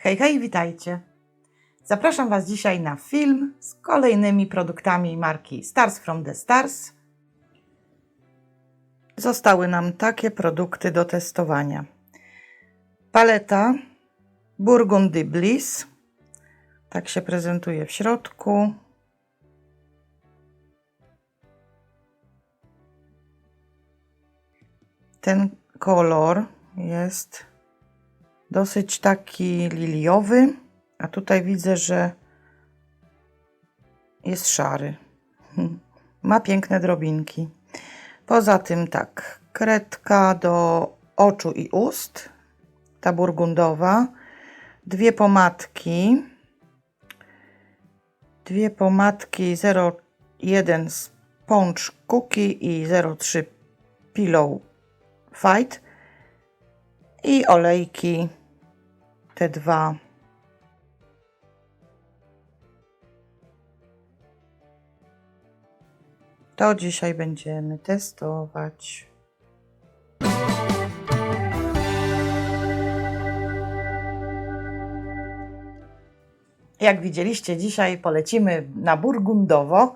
Hej, hej, witajcie. Zapraszam Was dzisiaj na film z kolejnymi produktami marki Stars from the Stars. Zostały nam takie produkty do testowania. Paleta Burgundy Bliss. Tak się prezentuje w środku. Ten kolor jest dosyć taki liliowy, a tutaj widzę, że jest szary. Ma piękne drobinki. Poza tym tak, kredka do oczu i ust, ta burgundowa, dwie pomadki, dwie pomadki 01 Sponge Cookie i 03 Pillow Fight i olejki te dwa. To dzisiaj będziemy testować. Jak widzieliście, dzisiaj polecimy na burgundowo.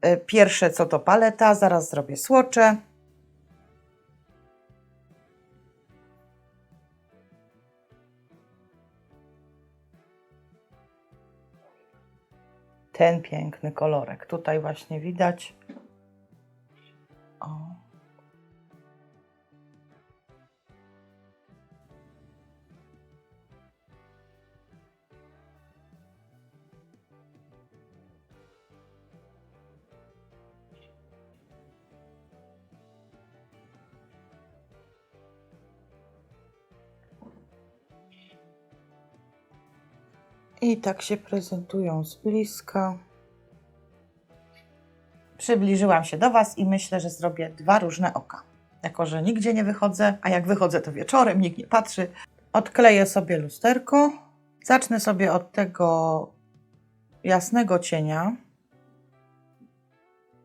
E, Pierwsze co to paleta, zaraz zrobię słocze. Ten piękny kolorek. Tutaj właśnie widać. O. I tak się prezentują z bliska. Przybliżyłam się do Was i myślę, że zrobię dwa różne oka. Jako, że nigdzie nie wychodzę, a jak wychodzę, to wieczorem, nikt nie patrzy. Odkleję sobie lusterko. Zacznę sobie od tego jasnego cienia.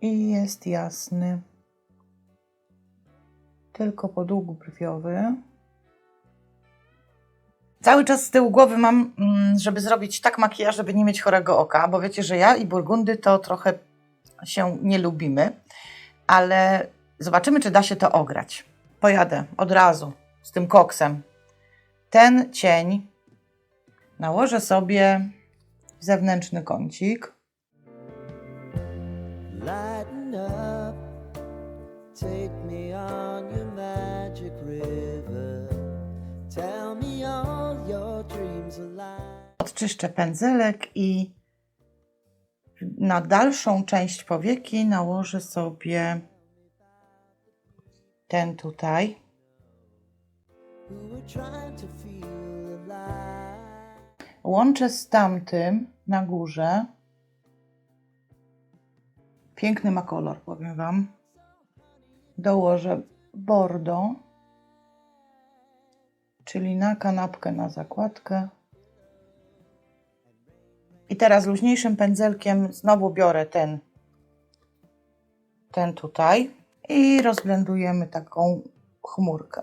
I jest jasny. Tylko podłóg brwiowy. Cały czas z tyłu głowy mam, mm, żeby zrobić tak makijaż, żeby nie mieć chorego oka, bo wiecie, że ja i burgundy to trochę się nie lubimy, ale zobaczymy, czy da się to ograć. Pojadę od razu z tym koksem. Ten cień nałożę sobie w zewnętrzny kącik. Lighten up, take me on your magic river. Odczyszczę pędzelek i na dalszą część powieki nałożę sobie ten tutaj. Łączę z tamtym na górze. Piękny ma kolor, powiem Wam. Dołożę bordo, czyli na kanapkę, na zakładkę. I teraz luźniejszym pędzelkiem znowu biorę ten, ten tutaj i rozblendujemy taką chmurkę.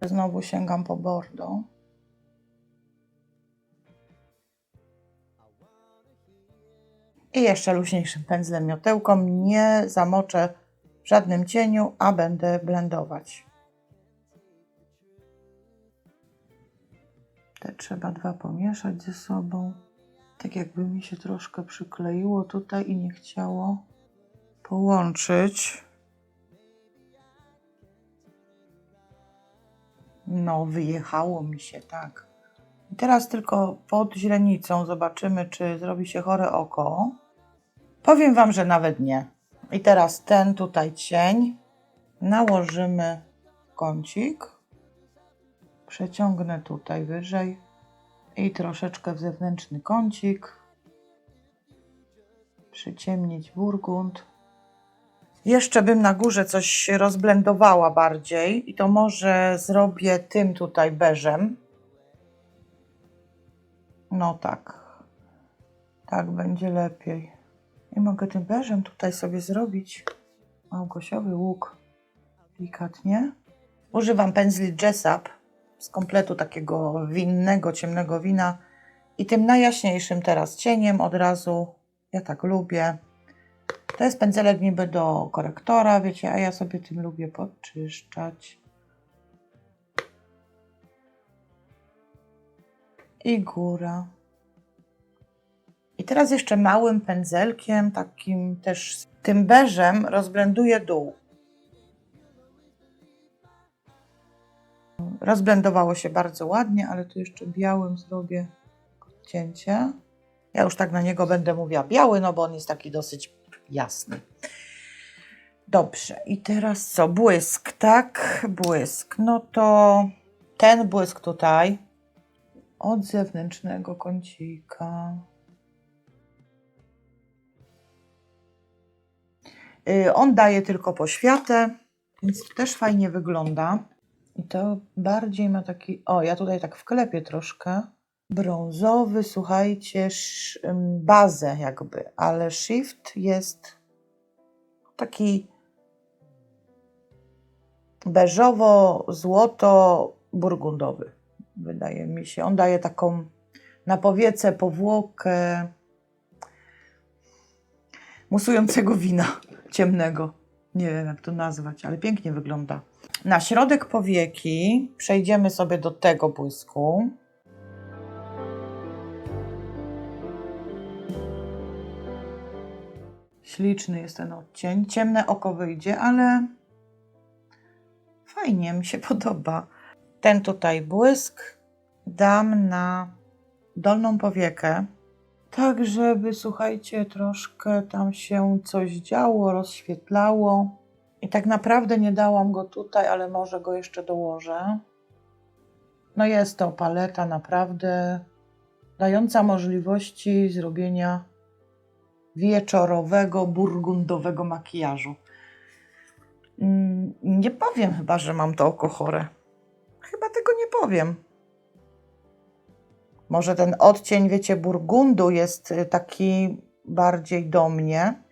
Znowu sięgam po bordo. I jeszcze luźniejszym pędzlem miotełką. Nie zamoczę w żadnym cieniu, a będę blendować. Te trzeba dwa pomieszać ze sobą. Tak jakby mi się troszkę przykleiło tutaj i nie chciało połączyć. No, wyjechało mi się, tak. I teraz tylko pod źrenicą zobaczymy, czy zrobi się chore oko. Powiem Wam, że nawet nie. I teraz ten tutaj cień nałożymy w kącik. Przeciągnę tutaj wyżej i troszeczkę w zewnętrzny kącik. Przyciemnić burgund. Jeszcze bym na górze coś rozblendowała bardziej i to może zrobię tym tutaj beżem. No tak. Tak będzie lepiej. I mogę tym beżem tutaj sobie zrobić małgosiowy łuk delikatnie. Używam pędzli Jessup z kompletu takiego winnego, ciemnego wina i tym najjaśniejszym teraz cieniem od razu. Ja tak lubię. To jest pędzelek niby do korektora, wiecie, a ja sobie tym lubię podczyszczać. I góra. I teraz jeszcze małym pędzelkiem, takim też tym beżem rozblenduję dół. Rozblendowało się bardzo ładnie, ale tu jeszcze białym zrobię cięcie. Ja już tak na niego będę mówiła biały, no bo on jest taki dosyć jasny. Dobrze, i teraz co? Błysk, tak? Błysk. No to ten błysk tutaj od zewnętrznego kącika. Y, On daje tylko poświatę, więc też fajnie wygląda. I to bardziej ma taki. O, ja tutaj tak wklepię troszkę. Brązowy, słuchajcie, bazę jakby, ale shift jest taki beżowo-złoto-burgundowy. Wydaje mi się. On daje taką na powiece powłokę musującego wina ciemnego. Nie wiem, jak to nazwać, ale pięknie wygląda. Na środek powieki przejdziemy sobie do tego błysku. Śliczny jest ten odcień. Ciemne oko wyjdzie, ale fajnie mi się podoba. Ten tutaj błysk dam na dolną powiekę. Tak, żeby słuchajcie, troszkę tam się coś działo, rozświetlało. I tak naprawdę nie dałam go tutaj, ale może go jeszcze dołożę. No jest to paleta naprawdę dająca możliwości zrobienia wieczorowego, burgundowego makijażu. Mm, Nie powiem chyba, że mam to oko chore. Chyba tego nie powiem. Może ten odcień, wiecie, burgundu jest y, taki bardziej do mnie.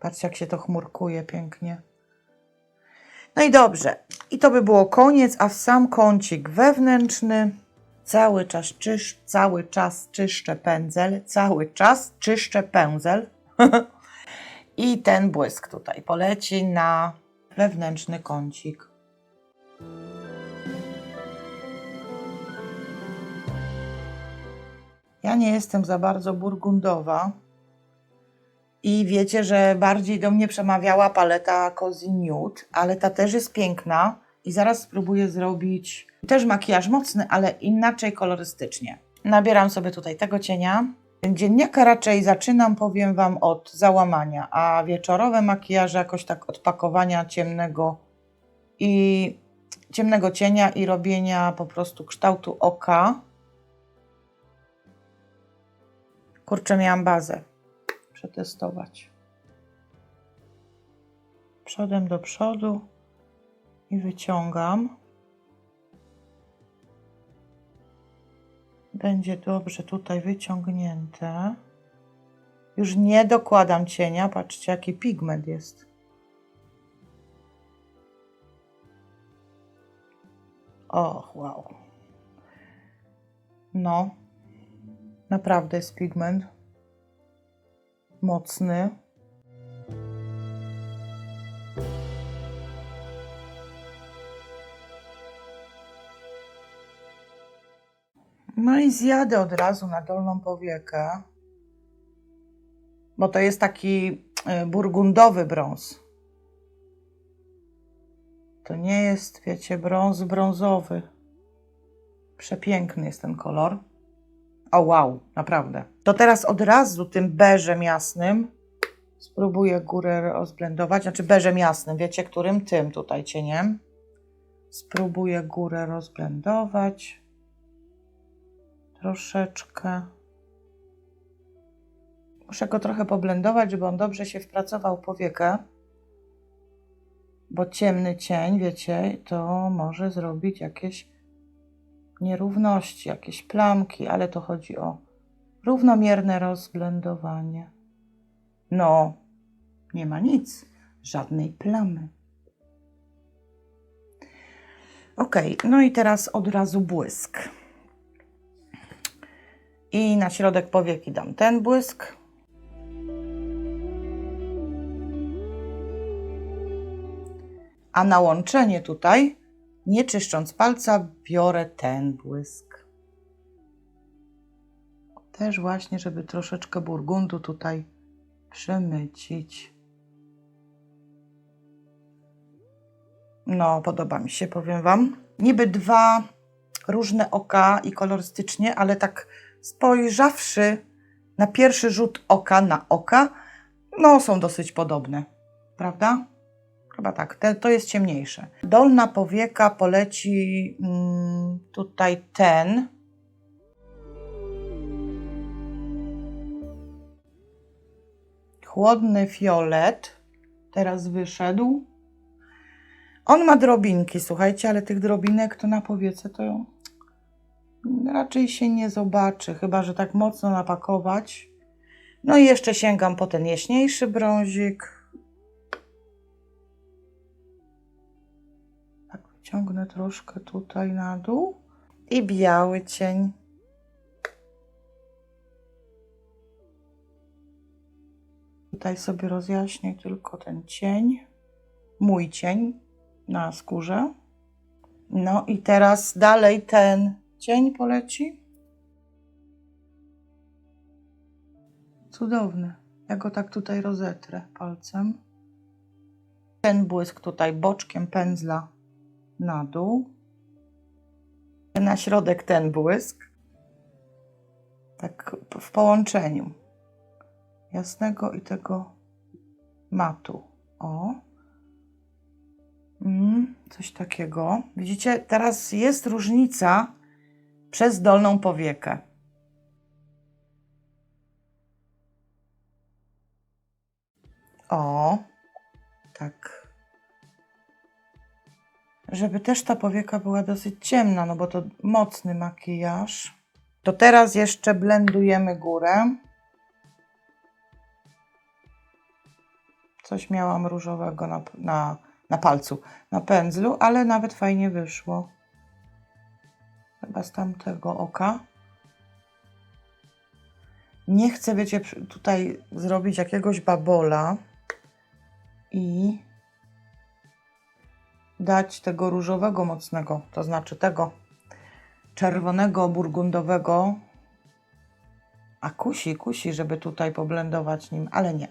Patrzcie, jak się to chmurkuje pięknie. No i dobrze. I to by było koniec, a w sam kącik wewnętrzny cały czas czysz, cały czas czyszczę pędzel, cały czas czyszczę pędzel. I ten błysk tutaj poleci na wewnętrzny kącik. Nie jestem za bardzo burgundowa. I wiecie, że bardziej do mnie przemawiała paleta Cozy Nude, ale ta też jest piękna. I zaraz spróbuję zrobić też makijaż mocny, ale inaczej kolorystycznie. Nabieram sobie tutaj tego cienia. Dzienniaka raczej zaczynam, powiem Wam, od załamania, a wieczorowe makijaże jakoś tak od pakowania ciemnego i ciemnego cienia i robienia po prostu kształtu oka. Kurczę, miałam bazę przetestować. Przodem do przodu i wyciągam. Będzie dobrze tutaj wyciągnięte. Już nie dokładam cienia. Patrzcie, jaki pigment jest. Och, wow. No, naprawdę jest pigment mocny. No i zjadę od razu na dolną powiekę, bo to jest taki e, burgundowy brąz. To nie jest, wiecie, brąz brązowy. Przepiękny jest ten kolor. O wow, naprawdę. To teraz od razu tym beżem jasnym spróbuję górę rozblendować. Znaczy beżem jasnym, wiecie którym? Tym tutaj cieniem. Spróbuję górę rozblendować. Troszeczkę. Muszę go trochę poblendować, żeby on dobrze się wpracował powiekę. Bo ciemny cień, wiecie, to może zrobić jakieś nierówności, jakieś plamki, ale to chodzi o równomierne rozblendowanie. No, nie ma nic, żadnej plamy. Ok, no i teraz od razu błysk. I na środek powieki dam ten błysk. A na łączenie tutaj, nie czyszcząc palca, biorę ten błysk. Też właśnie, żeby troszeczkę burgundu tutaj przemycić. No, podoba mi się, powiem Wam. Niby dwa różne oka i kolorystycznie, ale tak spojrzawszy na pierwszy rzut oka na oka, no są dosyć podobne, prawda? Chyba tak, te, to jest ciemniejsze. Dolna powieka poleci mm, tutaj ten. Chłodny fiolet teraz wyszedł. On ma drobinki, słuchajcie, ale tych drobinek to na powiece to raczej się nie zobaczy, chyba że tak mocno napakować. No i jeszcze sięgam po ten jaśniejszy brązik. Wyciągnę troszkę tutaj na dół. I biały cień. Tutaj sobie rozjaśnię tylko ten cień. Mój cień na skórze. No i teraz dalej ten cień poleci. Cudowny. Ja go tak tutaj rozetrę palcem. Ten błysk tutaj boczkiem pędzla na dół. Na środek ten błysk. Tak w połączeniu jasnego i tego matu. O. Mm, coś takiego. Widzicie, teraz jest różnica przez dolną powiekę. O, tak. Żeby też ta powieka była dosyć ciemna, no bo to mocny makijaż. To teraz jeszcze blendujemy górę. Coś miałam różowego na, na, na palcu, na pędzlu, ale nawet fajnie wyszło. Chyba z tamtego oka. Nie chcę, wiecie, tutaj zrobić jakiegoś babola i dać tego różowego mocnego, to znaczy tego czerwonego, burgundowego. A kusi, kusi, żeby tutaj poblendować nim, ale nie.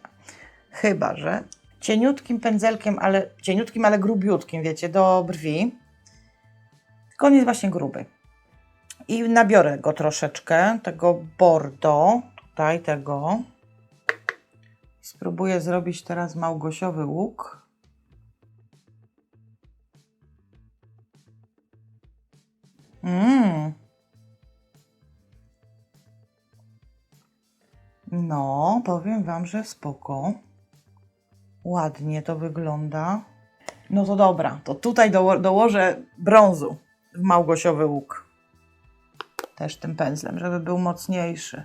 Chyba, że cieniutkim pędzelkiem, ale cieniutkim, ale grubiutkim, wiecie, do brwi. Jest właśnie gruby. I nabiorę go troszeczkę, tego bordo, tutaj tego. Spróbuję zrobić teraz małgosiowy łuk. Mmm. No, powiem Wam, że spoko. Ładnie to wygląda. No to dobra, to tutaj doło- dołożę brązu w małgosiowy łuk. Też tym pędzlem, żeby był mocniejszy.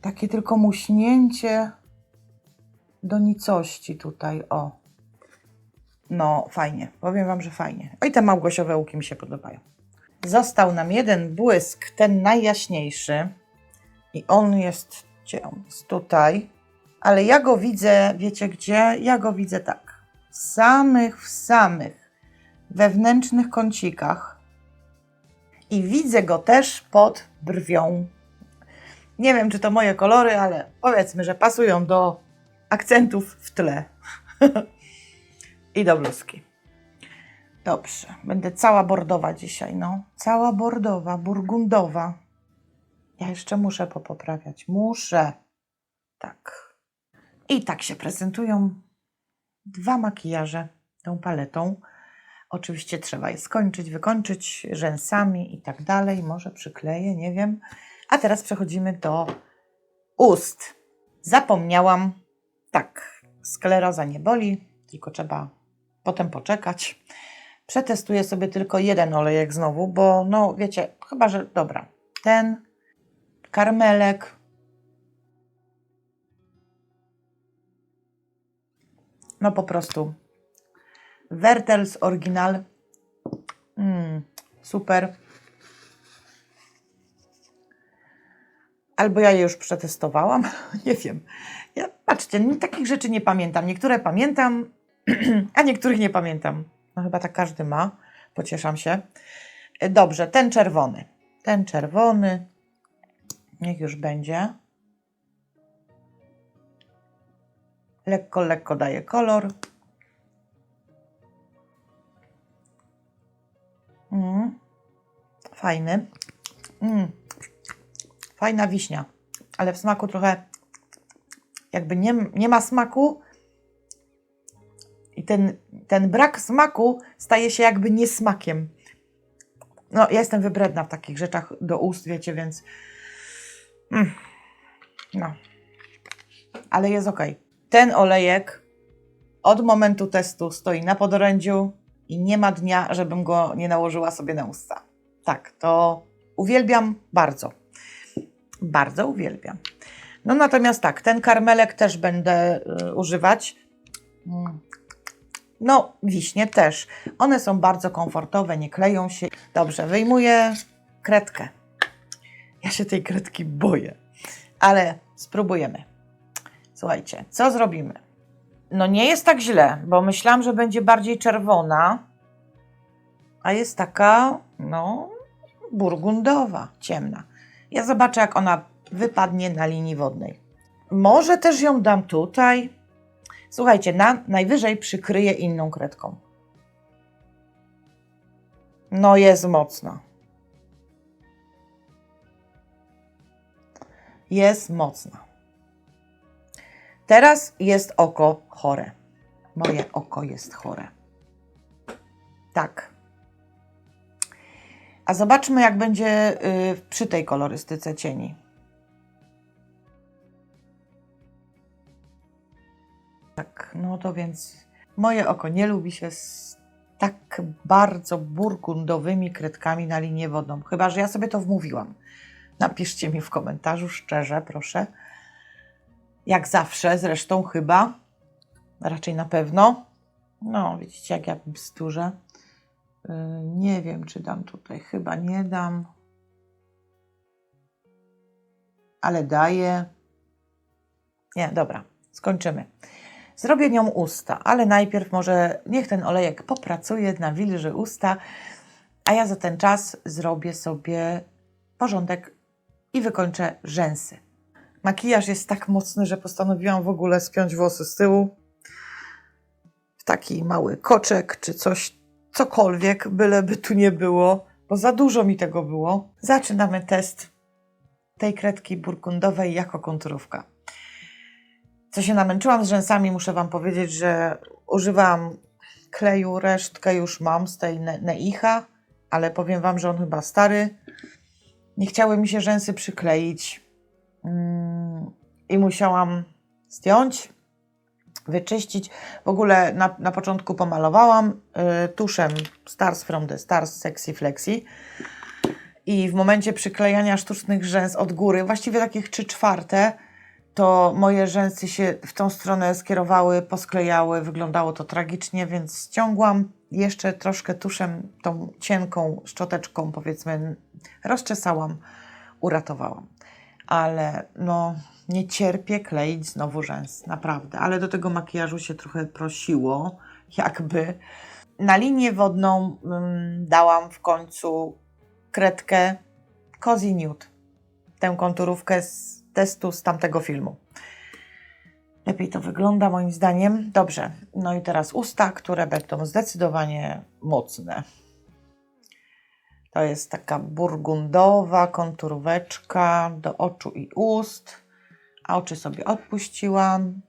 Takie tylko muśnięcie do nicości tutaj, o. No, fajnie. Powiem Wam, że fajnie. O i te małgosiowe łuki mi się podobają. Został nam jeden błysk, ten najjaśniejszy. I on jest, gdzie on jest? Tutaj. Ale ja go widzę, wiecie gdzie? Ja go widzę tak. W samych, w samych wewnętrznych kącikach. I widzę go też pod brwią. Nie wiem, czy to moje kolory, ale powiedzmy, że pasują do akcentów w tle. I do bluzki. Dobrze, będę cała bordowa dzisiaj, no. Cała bordowa, burgundowa. Ja jeszcze muszę popoprawiać. Muszę. Tak. I tak się prezentują dwa makijaże tą paletą. Oczywiście trzeba je skończyć, wykończyć rzęsami i tak dalej. Może przykleję, nie wiem. A teraz przechodzimy do ust. Zapomniałam. Tak, skleroza nie boli, tylko trzeba potem poczekać. Przetestuję sobie tylko jeden olejek znowu, bo no wiecie, chyba że dobra. Ten karmelek. No po prostu Wertels Original. Mm, super. Albo ja je już przetestowałam, nie wiem. Ja, patrzcie, takich rzeczy nie pamiętam. Niektóre pamiętam, a niektórych nie pamiętam. No chyba tak każdy ma. Pocieszam się. E, Dobrze, ten czerwony. Ten czerwony. Niech już będzie. Lekko, lekko daje kolor. Mm. Fajny. Mm. Fajna wiśnia, ale w smaku trochę jakby nie, nie ma smaku ten, ten brak smaku staje się jakby niesmakiem. No, ja jestem wybredna w takich rzeczach do ust, wiecie, więc mm. no. Ale jest ok. Ten olejek od momentu testu stoi na podorędziu i nie ma dnia, żebym go nie nałożyła sobie na usta. Tak, to uwielbiam bardzo. Bardzo uwielbiam. No natomiast tak, ten karmelek też będę y, używać. Mm. No, wiśnie też. One są bardzo komfortowe, nie kleją się. Dobrze, wyjmuję kredkę. Ja się tej kredki boję, ale spróbujemy. Słuchajcie, co zrobimy? No nie jest tak źle, bo myślałam, że będzie bardziej czerwona, a jest taka, no, burgundowa, ciemna. Ja zobaczę, jak ona wypadnie na linii wodnej. Może też ją dam tutaj. Słuchajcie, na, najwyżej przykryję inną kredką. No, jest mocna. Jest mocna. Teraz jest oko chore. Moje oko jest chore. Tak. A zobaczmy, jak będzie y, przy tej kolorystyce cieni. No to więc moje oko nie lubi się z tak bardzo burgundowymi kredkami na linię wodną. Chyba, że ja sobie to wmówiłam. Napiszcie mi w komentarzu szczerze, proszę. Jak zawsze, zresztą chyba. Raczej na pewno. No, widzicie, jak ja bzdurzę. Yy, Nie wiem, czy dam tutaj. Chyba nie dam. Ale daję. Nie, dobra, skończymy. Zrobię nią usta, ale najpierw może niech ten olejek popracuje, nawilży usta, a ja za ten czas zrobię sobie porządek i wykończę rzęsy. Makijaż jest tak mocny, że postanowiłam w ogóle spiąć włosy z tyłu w taki mały koczek czy coś, cokolwiek, byleby tu nie było, bo za dużo mi tego było. Zaczynamy test tej kredki burgundowej jako konturówka. Co się namęczyłam z rzęsami, muszę Wam powiedzieć, że używam kleju, resztkę już mam z tej Ne- Neicha, ale powiem Wam, że on chyba stary. Nie chciały mi się rzęsy przykleić mm, i musiałam zdjąć, wyczyścić. W ogóle na, na początku pomalowałam y, tuszem Stars from the Stars Sexy Flexi. I w momencie przyklejania sztucznych rzęs od góry, właściwie takich trzy czwarte, to moje rzęsy się w tą stronę skierowały, posklejały, wyglądało to tragicznie, więc ściągłam jeszcze troszkę tuszem, tą cienką szczoteczką, powiedzmy, rozczesałam, uratowałam. Ale no, nie cierpię kleić znowu rzęs, naprawdę. Ale do tego makijażu się trochę prosiło, jakby. Na linię wodną mm, dałam w końcu kredkę Cozy Nude. Tę konturówkę z testu z tamtego filmu. Lepiej to wygląda moim zdaniem. Dobrze, no i teraz usta, które będą zdecydowanie mocne. To jest taka burgundowa konturóweczka do oczu i ust. A oczy sobie odpuściłam.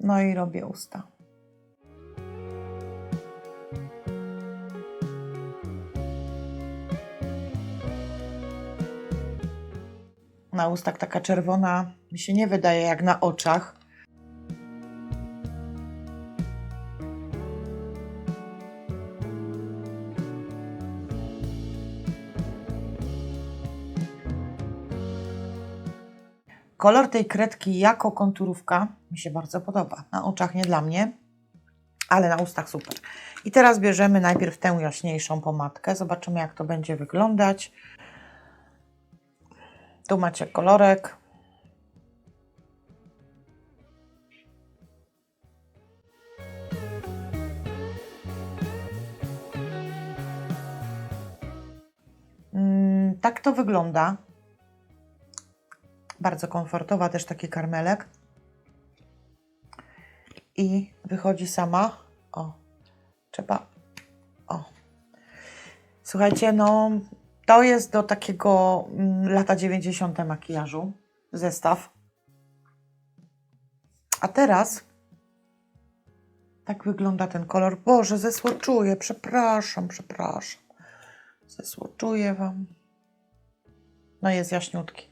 No i robię usta. Na ustach taka czerwona mi się nie wydaje jak na oczach. Kolor tej kredki jako konturówka mi się bardzo podoba. Na oczach nie dla mnie, ale na ustach super. I teraz bierzemy najpierw tę jaśniejszą pomadkę. Zobaczymy, jak to będzie wyglądać. Tu macie kolorek. Mm, tak to wygląda. Bardzo komfortowa, też taki karmelek. I wychodzi sama. O, trzeba. O. Słuchajcie, no to jest do takiego mm, lata 90. makijażu zestaw. A teraz tak wygląda ten kolor. Boże, zesłoczuję, przepraszam, przepraszam. Zesłoczuję Wam. No jest jaśniutki.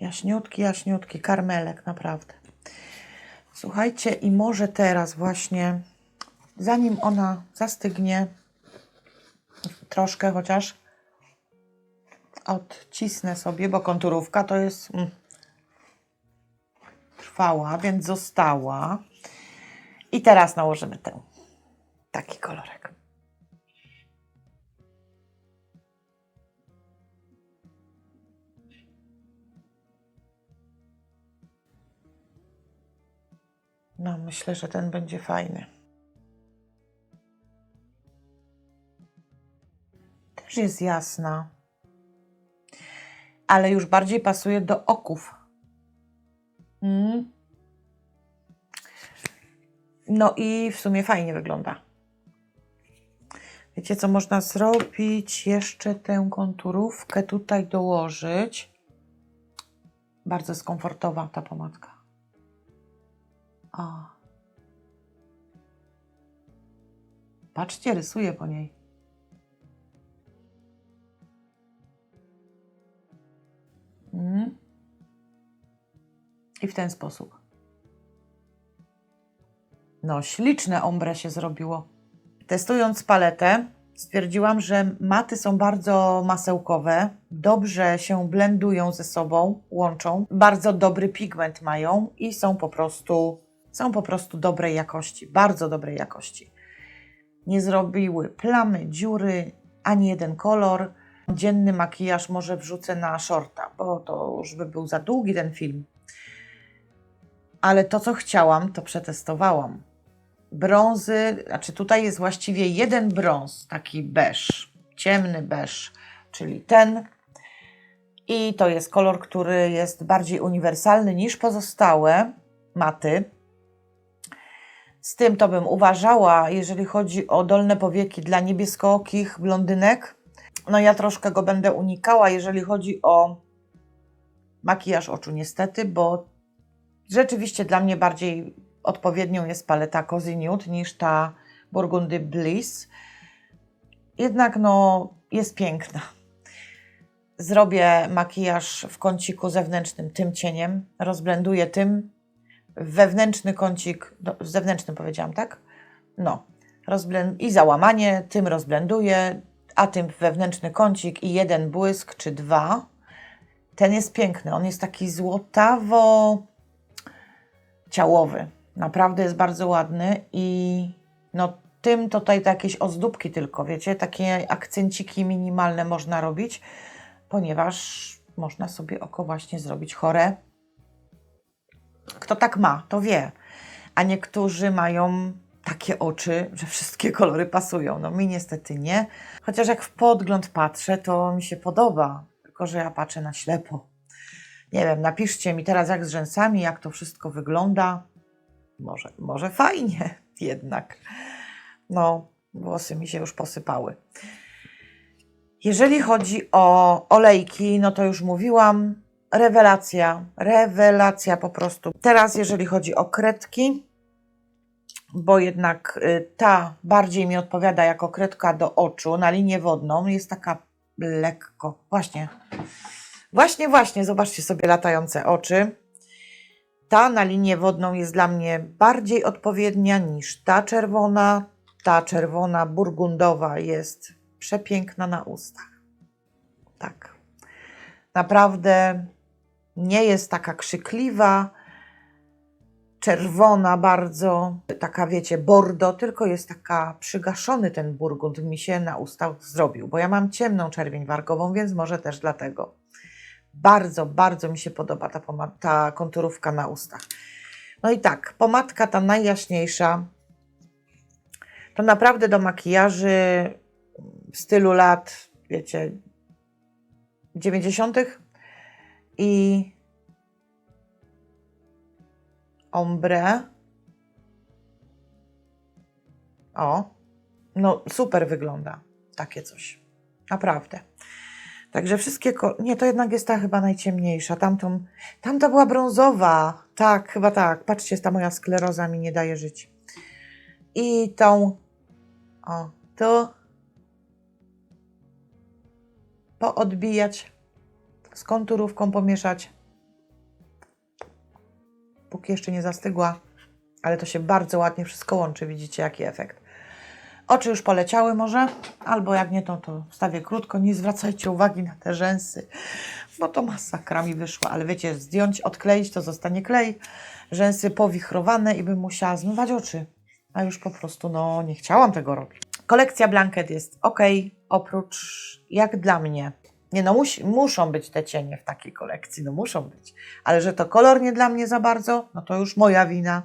Jaśniutki, jaśniutki, karmelek, naprawdę. Słuchajcie, i może teraz właśnie, zanim ona zastygnie, troszkę chociaż odcisnę sobie, bo konturówka to jest mm, trwała, więc została. I teraz nałożymy ten taki kolorek. No, myślę, że ten będzie fajny. Też jest jasna, ale już bardziej pasuje do oków. Mm. No i w sumie fajnie wygląda. Wiecie, co można zrobić? Jeszcze tę konturówkę tutaj dołożyć. Bardzo jest komfortowa ta pomadka. O. Patrzcie, rysuję po niej. Mm. I w ten sposób. No, śliczne ombre się zrobiło. Testując paletę, stwierdziłam, że maty są bardzo masełkowe, dobrze się blendują ze sobą, łączą, bardzo dobry pigment mają i są po prostu, są po prostu dobrej jakości, bardzo dobrej jakości. Nie zrobiły plamy, dziury, ani jeden kolor. Dzienny makijaż może wrzucę na shorta, bo to już by był za długi ten film. Ale to, co chciałam, to przetestowałam brązy, znaczy tutaj jest właściwie jeden brąz, taki beż, ciemny beż, czyli ten. I to jest kolor, który jest bardziej uniwersalny niż pozostałe maty. Z tym to bym uważała, jeżeli chodzi o dolne powieki dla niebieskookich blondynek. No ja troszkę go będę unikała, jeżeli chodzi o makijaż oczu niestety, bo rzeczywiście dla mnie bardziej odpowiednią jest paleta Cozy Nude niż ta Burgundy Bliss. Jednak no, jest piękna. Zrobię makijaż w kąciku zewnętrznym tym cieniem, rozblenduję tym, wewnętrzny kącik, no, zewnętrznym powiedziałam, tak? No, rozblend- i załamanie, tym rozblenduję, a tym wewnętrzny kącik i jeden błysk czy dwa. Ten jest piękny, on jest taki złotawo ciałowy. Naprawdę jest bardzo ładny i no tym tutaj to jakieś ozdóbki tylko, wiecie, takie akcenciki minimalne można robić, ponieważ można sobie oko właśnie zrobić chore. Kto tak ma, to wie. A niektórzy mają takie oczy, że wszystkie kolory pasują. No mi niestety nie. Chociaż jak w podgląd patrzę, to mi się podoba. Tylko, że ja patrzę na ślepo. Nie wiem, napiszcie mi teraz jak z rzęsami, jak to wszystko wygląda. Może, może fajnie jednak. No, włosy mi się już posypały. Jeżeli chodzi o olejki, no to już mówiłam, rewelacja, rewelacja po prostu. Teraz, jeżeli chodzi o kredki, bo jednak y, ta bardziej mi odpowiada jako kredka do oczu na linię wodną, jest taka lekko, właśnie, właśnie, właśnie, zobaczcie sobie latające oczy. Ta na linię wodną jest dla mnie bardziej odpowiednia niż ta czerwona. Ta czerwona burgundowa jest przepiękna na ustach. Tak. Naprawdę nie jest taka krzykliwa. Czerwona bardzo, taka wiecie, bordo, tylko jest taka przygaszony ten burgund mi się na ustach zrobił, bo ja mam ciemną czerwień wargową, więc może też dlatego. Bardzo, bardzo mi się podoba ta, ta konturówka na ustach. No i tak, pomadka ta najjaśniejsza, to naprawdę do makijaży w stylu lat, wiecie, 90. i ombre. O, no super wygląda takie coś. Naprawdę. Także wszystkie. Nie, to jednak jest ta chyba najciemniejsza. Tamtą, tamta była brązowa. Tak, chyba tak. Patrzcie, ta moja skleroza mi nie daje żyć. I tą. O, tu. Poodbijać. Z konturówką pomieszać. Póki jeszcze nie zastygła. Ale to się bardzo ładnie wszystko łączy. Widzicie, jaki efekt. Oczy już poleciały może, albo jak nie, to, to wstawię krótko. Nie zwracajcie uwagi na te rzęsy, bo to masakra mi wyszła. Ale wiecie, zdjąć, odkleić, to zostanie klej. Rzęsy powichrowane i bym musiała zmywać oczy. A już po prostu, no, nie chciałam tego robić. Kolekcja Blanket jest ok, oprócz, jak dla mnie, nie no, musi, muszą być te cienie w takiej kolekcji, no muszą być. Ale że to kolor nie dla mnie za bardzo, no to już moja wina.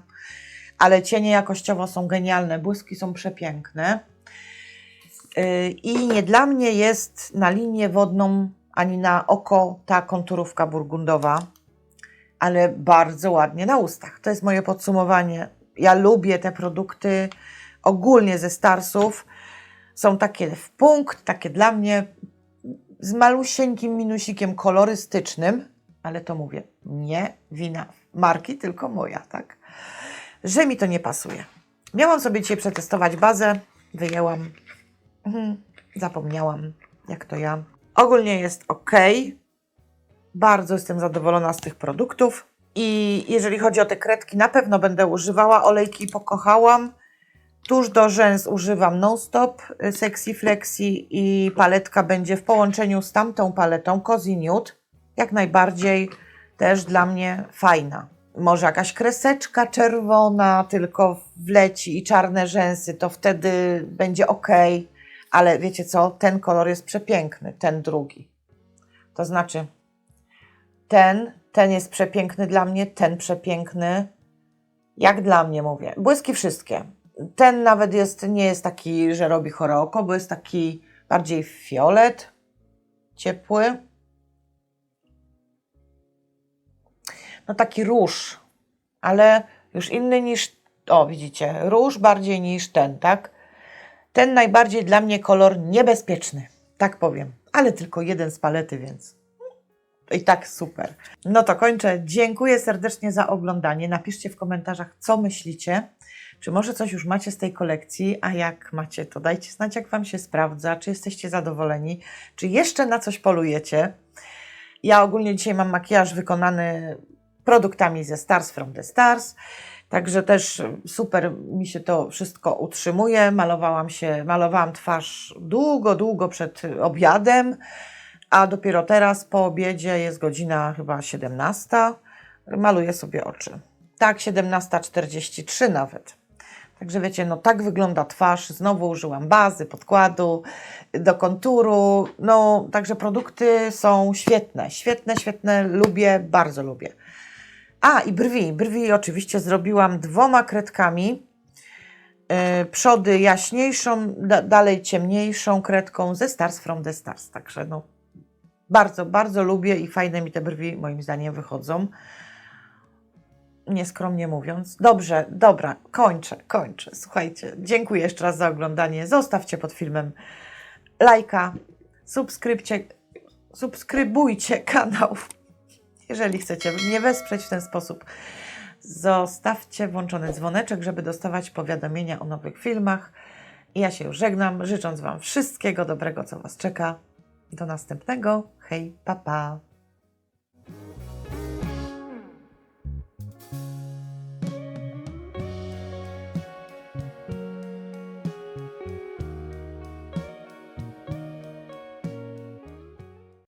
Ale cienie jakościowo są genialne, błyski są przepiękne. Yy, I nie dla mnie jest na linię wodną ani na oko ta konturówka burgundowa, ale bardzo ładnie na ustach. To jest moje podsumowanie. Ja lubię te produkty ogólnie ze Starsów. Są takie w punkt, takie dla mnie z malusieńkim minusikiem kolorystycznym, ale to mówię, nie wina marki, tylko moja, tak? Że mi to nie pasuje. Miałam sobie dzisiaj przetestować bazę, wyjęłam, mhm, zapomniałam, jak to ja. Ogólnie jest ok. Bardzo jestem zadowolona z tych produktów. I jeżeli chodzi o te kredki, na pewno będę używała. Olejki pokochałam. Tuż do rzęs używam Non-Stop, y, Sexy Flexi i paletka będzie w połączeniu z tamtą paletą Cozy Nude. Jak najbardziej też dla mnie fajna. Może jakaś kreseczka czerwona tylko wleci i czarne rzęsy, to wtedy będzie ok. Ale wiecie co? Ten kolor jest przepiękny, ten drugi. To znaczy, ten, ten jest przepiękny dla mnie, ten przepiękny. Jak dla mnie mówię. Błyski wszystkie. Ten nawet jest, nie jest taki, że robi chore oko, bo jest taki bardziej fiolet, ciepły. No taki róż, ale już inny niż, o widzicie, róż bardziej niż ten, tak? Ten najbardziej dla mnie kolor niebezpieczny, tak powiem, ale tylko jeden z palety, więc i tak super. No to kończę. Dziękuję serdecznie za oglądanie. Napiszcie w komentarzach, co myślicie. Czy może coś już macie z tej kolekcji, a jak macie, to dajcie znać, jak Wam się sprawdza, czy jesteście zadowoleni, czy jeszcze na coś polujecie. Ja ogólnie dzisiaj mam makijaż wykonany produktami ze Stars from the Stars, także też super mi się to wszystko utrzymuje. Malowałam się, malowałam twarz długo, długo przed obiadem, a dopiero teraz po obiedzie jest godzina chyba 17. Maluję sobie oczy. Tak, 17.43 nawet. Także wiecie, no tak wygląda twarz. Znowu użyłam bazy, podkładu, do konturu. No, także produkty są świetne, świetne, świetne. Lubię, bardzo lubię. A, i brwi. Brwi oczywiście zrobiłam dwoma kredkami. Yy, przody jaśniejszą, da, dalej ciemniejszą kredką ze Stars from the Stars. Także no, bardzo, bardzo lubię i fajne mi te brwi moim zdaniem wychodzą nieskromnie mówiąc. Dobrze, dobra, kończę, kończę. Słuchajcie, dziękuję jeszcze raz za oglądanie. Zostawcie pod filmem lajka, subskrypcie, subskrybujcie kanał, jeżeli chcecie mnie wesprzeć w ten sposób. Zostawcie włączony dzwoneczek, żeby dostawać powiadomienia o nowych filmach. Ja się już żegnam, życząc Wam wszystkiego dobrego, co Was czeka. Do następnego. Hej, papa. Pa.